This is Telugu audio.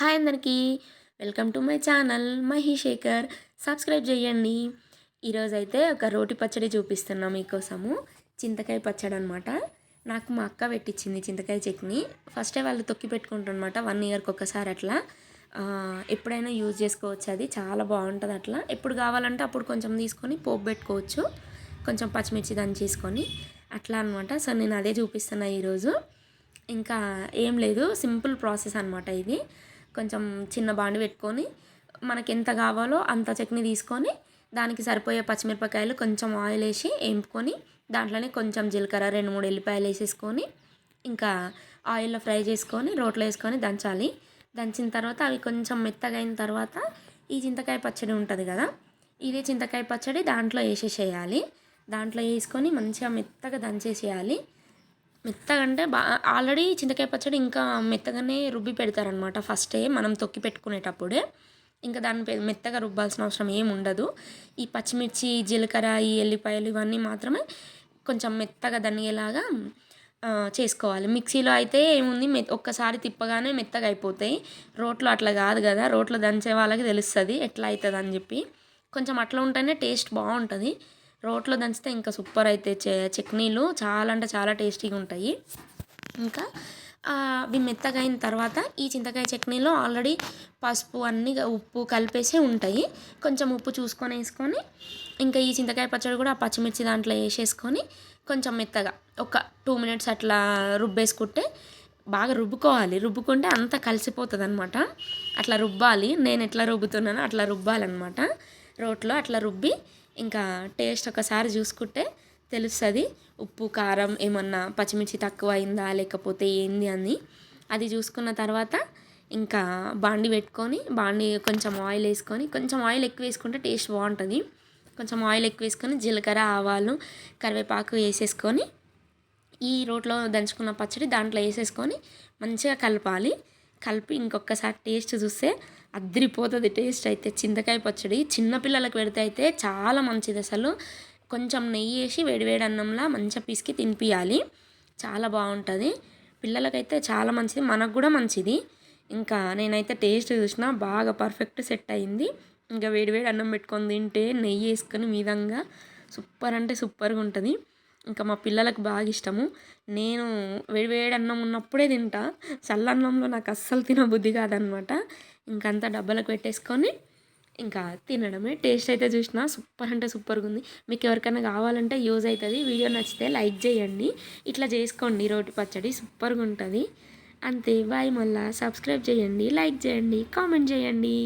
హాయ్ అందరికీ. Welcome to my channel Mahishekhar subscribe చేయండి. ఈరోజు అయితే ఒక రోటి పచ్చడి చూపిస్తున్నాం మీకోసము. చింతకాయ పచ్చడి అనమాట నాకు మా అక్క పెట్టించింది చింతకాయ చట్నీ. ఫస్టే వాళ్ళు తొక్కి పెట్టుకుంటారనమాట వన్ ఇయర్కి ఒకసారి అట్లా. ఎప్పుడైనా యూజ్ చేసుకోవచ్చు అది. చాలా బాగుంటుంది అట్లా. ఎప్పుడు కావాలంటే అప్పుడు కొంచెం తీసుకొని పోపు పెట్టుకోవచ్చు. కొంచెం పచ్చిమిర్చి దంచేసుకొని అట్లా అనమాట. సో నేను అదే చూపిస్తున్నా ఈరోజు. ఇంకా ఏం లేదు. సింపుల్ ప్రాసెస్ అనమాట ఇది. కొంచెం చిన్న బాండి పెట్టుకొని మనకి ఎంత కావాలో అంత చట్నీ తీసుకొని దానికి సరిపోయే పచ్చిమిరపకాయలు కొంచెం ఆయిల్ వేసి వేంపుకొని దాంట్లోనే కొంచెం జీలకర్ర రెండు మూడు ఎల్లిపాయలు వేసేసుకొని ఇంకా ఆయిల్లో ఫ్రై చేసుకొని రోట్లో వేసుకొని దంచాలి. దంచిన తర్వాత అవి కొంచెం మెత్తగా అయిన తర్వాత ఈ చింతకాయ పచ్చడి ఉంటుంది కదా ఇదే చింతకాయ పచ్చడి దాంట్లో వేసేసేయాలి. దాంట్లో వేసుకొని మంచిగా మెత్తగా దంచేసేయాలి. మెత్తగా అంటే బా ఆల్రెడీ చింతకాయ పచ్చడి ఇంకా మెత్తగానే రుబ్బి పెడతారనమాట ఫస్టే మనం తొక్కి పెట్టుకునేటప్పుడే ఇంకా దాన్ని మెత్తగా రుబ్బాల్సిన అవసరం ఏమి ఉండదు. ఈ పచ్చిమిర్చి జీలకర్ర ఈ ఎల్లిపాయలు ఇవన్నీ మాత్రమే కొంచెం మెత్తగా దనిగేలాగా చేసుకోవాలి. మిక్సీలో అయితే ఏముంది? మె ఒక్కసారి తిప్పగానే మెత్తగా అయిపోతాయి. రోట్లో అట్లా కాదు కదా. రోట్లో దంచే వాళ్ళకి తెలుస్తుంది ఎట్లా అవుతుంది అని చెప్పి. కొంచెం అట్లా ఉంటేనే టేస్ట్ బాగుంటుంది. రోట్లో దంచితే ఇంకా సూపర్ అయితే చట్నీలు చాలా అంటే చాలా టేస్టీగా ఉంటాయి. ఇంకా అవి మెత్తగా అయిన తర్వాత ఈ చింతకాయ చట్నీలో ఆల్రెడీ పసుపు అన్నీ ఉప్పు కలిపేసే ఉంటాయి. కొంచెం ఉప్పు చూసుకొని వేసుకొని ఇంకా ఈ చింతకాయ పచ్చడి కూడా ఆ పచ్చిమిర్చి దాంట్లో వేసేసుకొని కొంచెం మెత్తగా ఒక టూ మినిట్స్ అట్లా రుబ్బేసుకుంటే బాగా రుబ్బుకోవాలి. రుబ్బుకుంటే అంతా కలిసిపోతుంది అనమాట అట్లా రుబ్బాలి. నేను ఎట్లా రుబ్బుతున్నానో అట్లా రుబ్బాలన్నమాట. రోట్లో అట్లా రుబ్బి ఇంకా టేస్ట్ ఒకసారి చూసుకుంటే తెలుస్తుంది. ఉప్పు కారం ఏమన్నా పచ్చిమిర్చి తక్కువ అయిందా లేకపోతే ఏంది అని. అది చూసుకున్న తర్వాత ఇంకా బాండి పెట్టుకొని బాండి కొంచెం ఆయిల్ వేసుకొని కొంచెం ఆయిల్ ఎక్కువ వేసుకుంటే టేస్ట్ బాగుంటుంది. కొంచెం ఆయిల్ ఎక్కువ వేసుకొని జీలకర్ర ఆవాలు కరివేపాకు వేసేసుకొని ఈ రోట్లో దంచుకున్న పచ్చడి దాంట్లో వేసేసుకొని మంచిగా కలపాలి. కలిపి ఇంకొకసారి టేస్ట్ చూస్తే అద్దరిపోతుంది టేస్ట్ అయితే. చింతకాయ పచ్చడి చిన్నపిల్లలకు పెడితే అయితే చాలా మంచిది అసలు. కొంచెం నెయ్యి వేసి వేడివేడి అన్నంలా మంచిగా పిసికి తినిపించాలి చాలా బాగుంటుంది. పిల్లలకైతే చాలా మంచిది మనకు కూడా మంచిది. ఇంకా నేనైతే టేస్ట్ చూసిన బాగా పర్ఫెక్ట్ సెట్ అయింది. ఇంకా వేడివేడి అన్నం పెట్టుకొని తింటే నెయ్యి వేసుకొని మీదంగా సూపర్ అంటే సూపర్గా ఉంటుంది. ఇంకా మా పిల్లలకు బాగా ఇష్టము. నేను వేడివేడి అన్నం ఉన్నప్పుడే తింటా. చల్లన్నంలో నాకు అస్సలు తినబుద్ధి కాదనమాట. ఇంకంతా డబ్బాలకు పెట్టేసుకొని ఇంకా తినడమే. టేస్ట్ అయితే చూసినా సూపర్ అంటే సూపర్గా ఉంది. మీకు ఎవరికైనా కావాలంటే యూజ్ అవుతుంది. వీడియో నచ్చితే లైక్ చేయండి. ఇట్లా చేసుకోండి. రోటి పచ్చడి సూపర్గా ఉంటుంది. అంతే. బాయ్ మళ్ళీ. సబ్స్క్రైబ్ చేయండి. లైక్ చేయండి. కామెంట్ చేయండి.